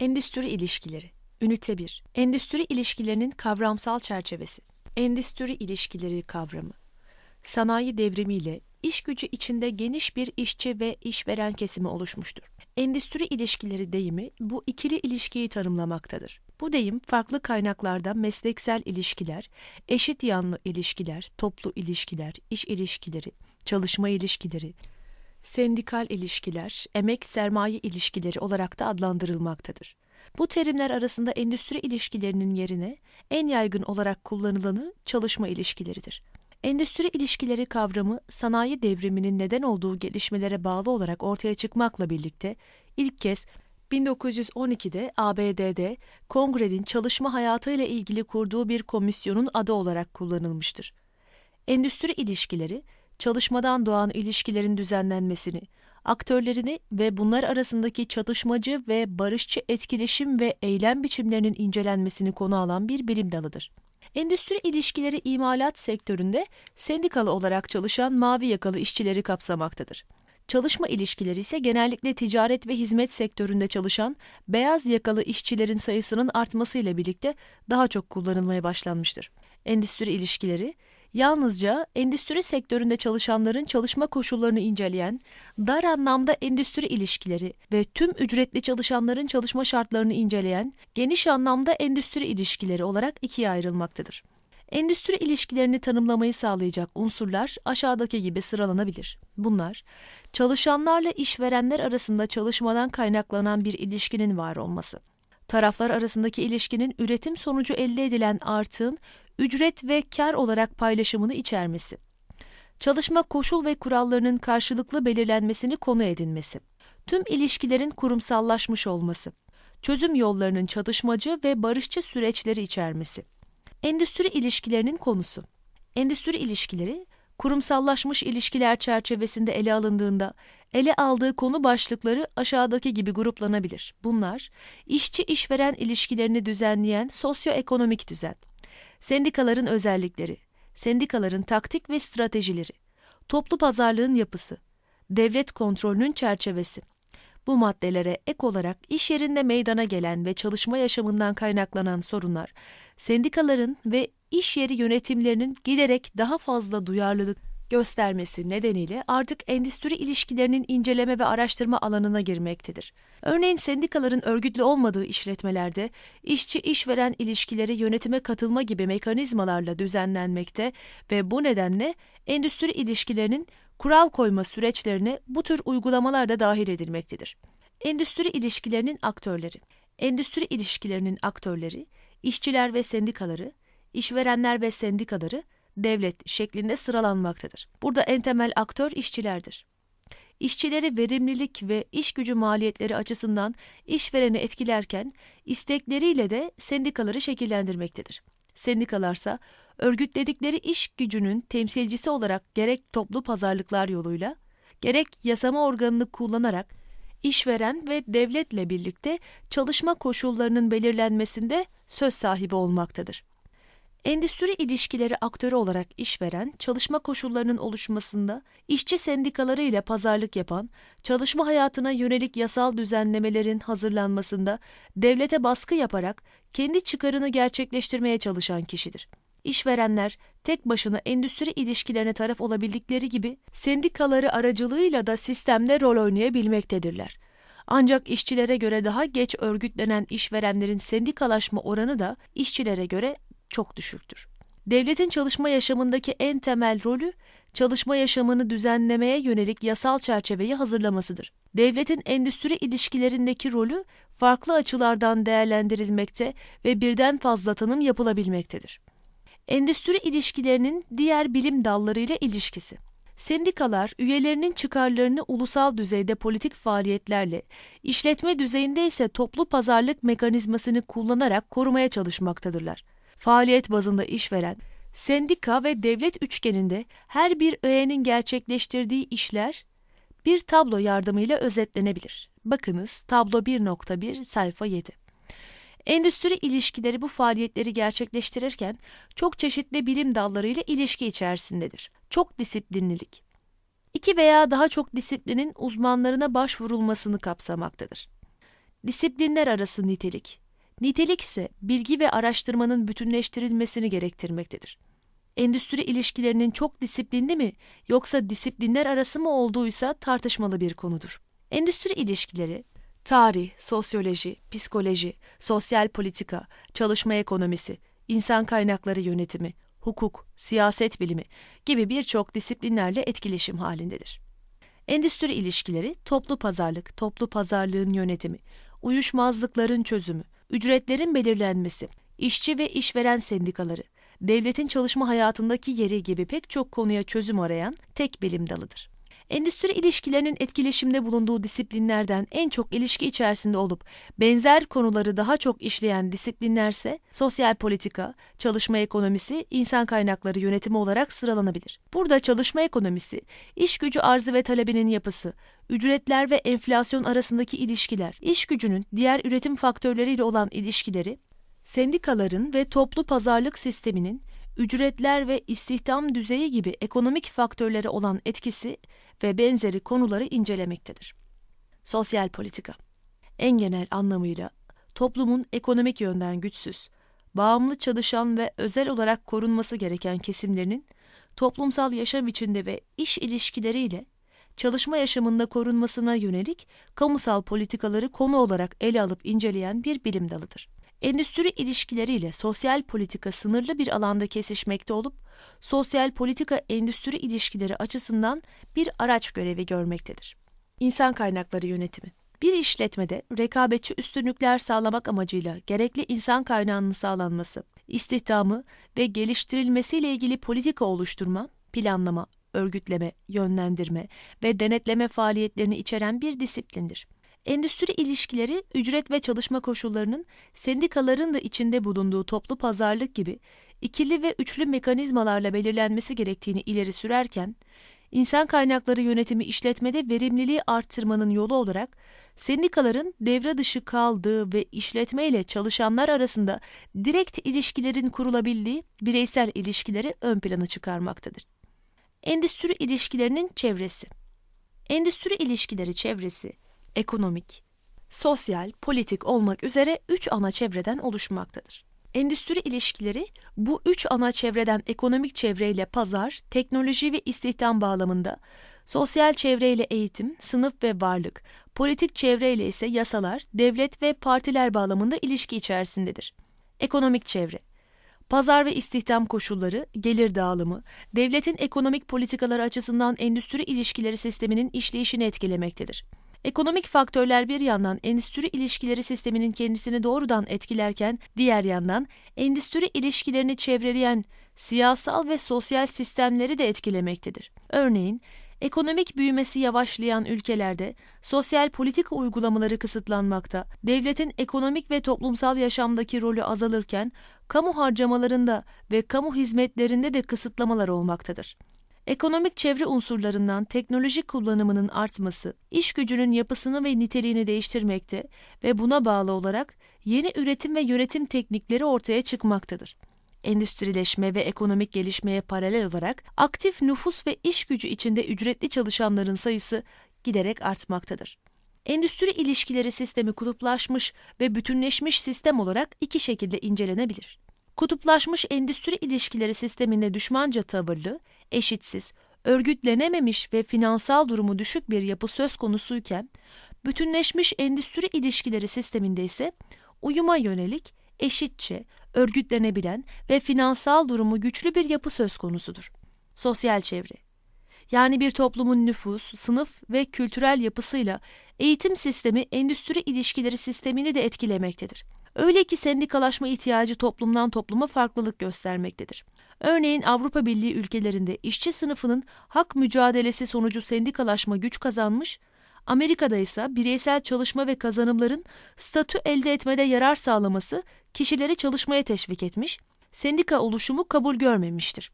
Endüstri ilişkileri. Ünite 1. Endüstri ilişkilerinin kavramsal çerçevesi. Endüstri ilişkileri kavramı. Sanayi devrimiyle iş gücü içinde geniş bir işçi ve işveren kesimi oluşmuştur. Endüstri ilişkileri deyimi bu ikili ilişkiyi tanımlamaktadır. Bu deyim farklı kaynaklarda mesleksel ilişkiler, eşit yanlı ilişkiler, toplu ilişkiler, iş ilişkileri, çalışma ilişkileri, sendikal ilişkiler, emek sermaye ilişkileri olarak da adlandırılmaktadır. Bu terimler arasında endüstri ilişkilerinin yerine en yaygın olarak kullanılanı çalışma ilişkileridir. Endüstri ilişkileri kavramı sanayi devriminin neden olduğu gelişmelere bağlı olarak ortaya çıkmakla birlikte ilk kez 1912'de ABD'de kongrenin çalışma hayatıyla ilgili kurduğu bir komisyonun adı olarak kullanılmıştır. Endüstri ilişkileri, çalışmadan doğan ilişkilerin düzenlenmesini, aktörlerini ve bunlar arasındaki çatışmacı ve barışçı etkileşim ve eylem biçimlerinin incelenmesini konu alan bir bilim dalıdır. Endüstri ilişkileri imalat sektöründe sendikalı olarak çalışan mavi yakalı işçileri kapsamaktadır. Çalışma ilişkileri ise genellikle ticaret ve hizmet sektöründe çalışan beyaz yakalı işçilerin sayısının artmasıyla birlikte daha çok kullanılmaya başlanmıştır. Endüstri ilişkileri yalnızca endüstri sektöründe çalışanların çalışma koşullarını inceleyen, dar anlamda endüstri ilişkileri ve tüm ücretli çalışanların çalışma şartlarını inceleyen geniş anlamda endüstri ilişkileri olarak ikiye ayrılmaktadır. Endüstri ilişkilerini tanımlamayı sağlayacak unsurlar aşağıdaki gibi sıralanabilir. Bunlar, çalışanlarla işverenler arasında çalışmadan kaynaklanan bir ilişkinin var olması, taraflar arasındaki ilişkinin üretim sonucu elde edilen artığın ücret ve kar olarak paylaşımını içermesi, çalışma koşul ve kurallarının karşılıklı belirlenmesini konu edinmesi, tüm ilişkilerin kurumsallaşmış olması, çözüm yollarının çatışmacı ve barışçı süreçleri içermesi, endüstri ilişkilerinin konusu. Endüstri ilişkileri, kurumsallaşmış ilişkiler çerçevesinde ele alındığında ele aldığı konu başlıkları aşağıdaki gibi gruplanabilir. Bunlar, işçi işveren ilişkilerini düzenleyen sosyoekonomik düzen, sendikaların özellikleri, sendikaların taktik ve stratejileri, toplu pazarlığın yapısı, devlet kontrolünün çerçevesi. Bu maddelere ek olarak iş yerinde meydana gelen ve çalışma yaşamından kaynaklanan sorunlar, sendikaların ve iş yeri yönetimlerinin giderek daha fazla duyarlılık göstermesi nedeniyle artık endüstri ilişkilerinin inceleme ve araştırma alanına girmektedir. Örneğin sendikaların örgütlü olmadığı işletmelerde işçi işveren ilişkileri yönetime katılma gibi mekanizmalarla düzenlenmekte ve bu nedenle endüstri ilişkilerinin kural koyma süreçlerine bu tür uygulamalar da dahil edilmektedir. Endüstri ilişkilerinin aktörleri Endüstri ilişkilerinin aktörleri, işçiler ve sendikaları, işverenler ve sendikaları, devlet şeklinde sıralanmaktadır. Burada en temel aktör işçilerdir. İşçileri verimlilik ve iş gücü maliyetleri açısından işvereni etkilerken istekleriyle de sendikaları şekillendirmektedir. Sendikalarsa örgütledikleri iş gücünün temsilcisi olarak gerek toplu pazarlıklar yoluyla gerek yasama organını kullanarak işveren ve devletle birlikte çalışma koşullarının belirlenmesinde söz sahibi olmaktadır. Endüstri ilişkileri aktörü olarak işveren, çalışma koşullarının oluşmasında işçi sendikaları ile pazarlık yapan, çalışma hayatına yönelik yasal düzenlemelerin hazırlanmasında devlete baskı yaparak kendi çıkarını gerçekleştirmeye çalışan kişidir. İşverenler tek başına endüstri ilişkilerine taraf olabildikleri gibi sendikaları aracılığıyla da sistemde rol oynayabilmektedirler. Ancak işçilere göre daha geç örgütlenen işverenlerin sendikalaşma oranı da işçilere göre çok düşüktür. Devletin çalışma yaşamındaki en temel rolü çalışma yaşamını düzenlemeye yönelik yasal çerçeveyi hazırlamasıdır. Devletin endüstri ilişkilerindeki rolü farklı açılardan değerlendirilmekte ve birden fazla tanım yapılabilmektedir. Endüstri ilişkilerinin diğer bilim dalları ile ilişkisi. Sendikalar üyelerinin çıkarlarını ulusal düzeyde politik faaliyetlerle, işletme düzeyinde ise toplu pazarlık mekanizmasını kullanarak korumaya çalışmaktadırlar faaliyet bazında işveren, sendika ve devlet üçgeninde her bir öğenin gerçekleştirdiği işler bir tablo yardımıyla özetlenebilir. Bakınız tablo 1.1 sayfa 7. Endüstri ilişkileri bu faaliyetleri gerçekleştirirken çok çeşitli bilim dallarıyla ilişki içerisindedir. Çok disiplinlilik. İki veya daha çok disiplinin uzmanlarına başvurulmasını kapsamaktadır. Disiplinler arası nitelik. Nitelik ise bilgi ve araştırmanın bütünleştirilmesini gerektirmektedir. Endüstri ilişkilerinin çok disiplinli mi yoksa disiplinler arası mı olduğuysa tartışmalı bir konudur. Endüstri ilişkileri tarih, sosyoloji, psikoloji, sosyal politika, çalışma ekonomisi, insan kaynakları yönetimi, hukuk, siyaset bilimi gibi birçok disiplinlerle etkileşim halindedir. Endüstri ilişkileri toplu pazarlık, toplu pazarlığın yönetimi, uyuşmazlıkların çözümü, ücretlerin belirlenmesi, işçi ve işveren sendikaları, devletin çalışma hayatındaki yeri gibi pek çok konuya çözüm arayan tek bilim dalıdır. Endüstri ilişkilerinin etkileşimde bulunduğu disiplinlerden en çok ilişki içerisinde olup benzer konuları daha çok işleyen disiplinlerse sosyal politika, çalışma ekonomisi, insan kaynakları yönetimi olarak sıralanabilir. Burada çalışma ekonomisi, iş gücü arzı ve talebinin yapısı, ücretler ve enflasyon arasındaki ilişkiler, iş gücünün diğer üretim faktörleriyle olan ilişkileri, sendikaların ve toplu pazarlık sisteminin ücretler ve istihdam düzeyi gibi ekonomik faktörlere olan etkisi ve benzeri konuları incelemektedir. Sosyal politika en genel anlamıyla toplumun ekonomik yönden güçsüz, bağımlı çalışan ve özel olarak korunması gereken kesimlerinin toplumsal yaşam içinde ve iş ilişkileriyle çalışma yaşamında korunmasına yönelik kamusal politikaları konu olarak ele alıp inceleyen bir bilim dalıdır. Endüstri ilişkileriyle sosyal politika sınırlı bir alanda kesişmekte olup, sosyal politika endüstri ilişkileri açısından bir araç görevi görmektedir. İnsan kaynakları yönetimi bir işletmede rekabetçi üstünlükler sağlamak amacıyla gerekli insan kaynağının sağlanması, istihdamı ve geliştirilmesiyle ilgili politika oluşturma, planlama, örgütleme, yönlendirme ve denetleme faaliyetlerini içeren bir disiplindir. Endüstri ilişkileri, ücret ve çalışma koşullarının sendikaların da içinde bulunduğu toplu pazarlık gibi ikili ve üçlü mekanizmalarla belirlenmesi gerektiğini ileri sürerken, insan kaynakları yönetimi işletmede verimliliği arttırmanın yolu olarak sendikaların devre dışı kaldığı ve işletme ile çalışanlar arasında direkt ilişkilerin kurulabildiği bireysel ilişkileri ön plana çıkarmaktadır. Endüstri ilişkilerinin çevresi Endüstri ilişkileri çevresi ekonomik, sosyal, politik olmak üzere üç ana çevreden oluşmaktadır. Endüstri ilişkileri bu üç ana çevreden ekonomik çevreyle pazar, teknoloji ve istihdam bağlamında, sosyal çevreyle eğitim, sınıf ve varlık, politik çevreyle ise yasalar, devlet ve partiler bağlamında ilişki içerisindedir. Ekonomik çevre Pazar ve istihdam koşulları, gelir dağılımı, devletin ekonomik politikaları açısından endüstri ilişkileri sisteminin işleyişini etkilemektedir. Ekonomik faktörler bir yandan endüstri ilişkileri sisteminin kendisini doğrudan etkilerken diğer yandan endüstri ilişkilerini çevreleyen siyasal ve sosyal sistemleri de etkilemektedir. Örneğin ekonomik büyümesi yavaşlayan ülkelerde sosyal politika uygulamaları kısıtlanmakta, devletin ekonomik ve toplumsal yaşamdaki rolü azalırken kamu harcamalarında ve kamu hizmetlerinde de kısıtlamalar olmaktadır. Ekonomik çevre unsurlarından teknoloji kullanımının artması, iş gücünün yapısını ve niteliğini değiştirmekte ve buna bağlı olarak yeni üretim ve yönetim teknikleri ortaya çıkmaktadır. Endüstrileşme ve ekonomik gelişmeye paralel olarak aktif nüfus ve iş gücü içinde ücretli çalışanların sayısı giderek artmaktadır. Endüstri ilişkileri sistemi kutuplaşmış ve bütünleşmiş sistem olarak iki şekilde incelenebilir. Kutuplaşmış endüstri ilişkileri sisteminde düşmanca tavırlı, eşitsiz, örgütlenememiş ve finansal durumu düşük bir yapı söz konusuyken, bütünleşmiş endüstri ilişkileri sisteminde ise uyuma yönelik, eşitçe, örgütlenebilen ve finansal durumu güçlü bir yapı söz konusudur. Sosyal çevre yani bir toplumun nüfus, sınıf ve kültürel yapısıyla eğitim sistemi endüstri ilişkileri sistemini de etkilemektedir. Öyle ki sendikalaşma ihtiyacı toplumdan topluma farklılık göstermektedir. Örneğin Avrupa Birliği ülkelerinde işçi sınıfının hak mücadelesi sonucu sendikalaşma güç kazanmış, Amerika'da ise bireysel çalışma ve kazanımların statü elde etmede yarar sağlaması kişileri çalışmaya teşvik etmiş, sendika oluşumu kabul görmemiştir.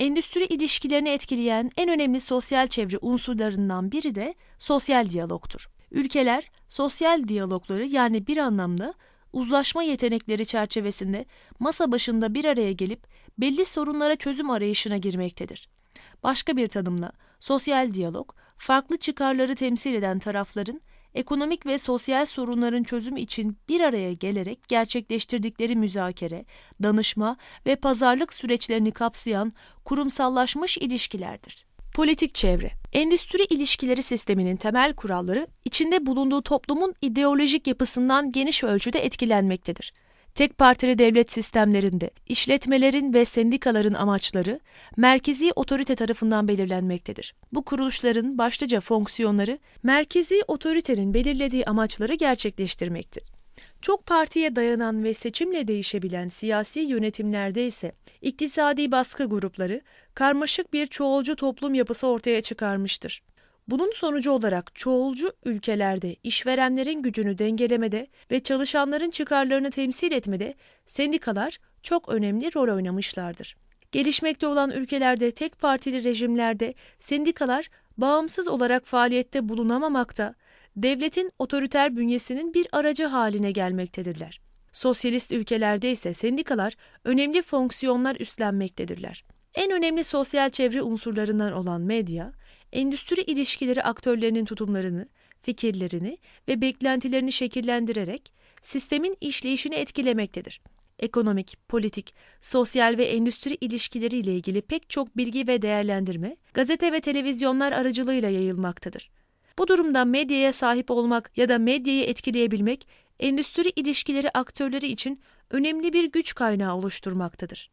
Endüstri ilişkilerini etkileyen en önemli sosyal çevre unsurlarından biri de sosyal diyalogtur. Ülkeler sosyal diyalogları yani bir anlamda uzlaşma yetenekleri çerçevesinde masa başında bir araya gelip belli sorunlara çözüm arayışına girmektedir. Başka bir tanımla sosyal diyalog, farklı çıkarları temsil eden tarafların ekonomik ve sosyal sorunların çözümü için bir araya gelerek gerçekleştirdikleri müzakere, danışma ve pazarlık süreçlerini kapsayan kurumsallaşmış ilişkilerdir. Politik çevre Endüstri ilişkileri sisteminin temel kuralları içinde bulunduğu toplumun ideolojik yapısından geniş ölçüde etkilenmektedir. Tek partili devlet sistemlerinde işletmelerin ve sendikaların amaçları merkezi otorite tarafından belirlenmektedir. Bu kuruluşların başlıca fonksiyonları merkezi otoritenin belirlediği amaçları gerçekleştirmektir. Çok partiye dayanan ve seçimle değişebilen siyasi yönetimlerde ise iktisadi baskı grupları karmaşık bir çoğulcu toplum yapısı ortaya çıkarmıştır. Bunun sonucu olarak çoğulcu ülkelerde işverenlerin gücünü dengelemede ve çalışanların çıkarlarını temsil etmede sendikalar çok önemli rol oynamışlardır. Gelişmekte olan ülkelerde tek partili rejimlerde sendikalar bağımsız olarak faaliyette bulunamamakta, devletin otoriter bünyesinin bir aracı haline gelmektedirler. Sosyalist ülkelerde ise sendikalar önemli fonksiyonlar üstlenmektedirler. En önemli sosyal çevre unsurlarından olan medya, endüstri ilişkileri aktörlerinin tutumlarını, fikirlerini ve beklentilerini şekillendirerek sistemin işleyişini etkilemektedir. Ekonomik, politik, sosyal ve endüstri ilişkileri ile ilgili pek çok bilgi ve değerlendirme gazete ve televizyonlar aracılığıyla yayılmaktadır. Bu durumda medyaya sahip olmak ya da medyayı etkileyebilmek endüstri ilişkileri aktörleri için önemli bir güç kaynağı oluşturmaktadır.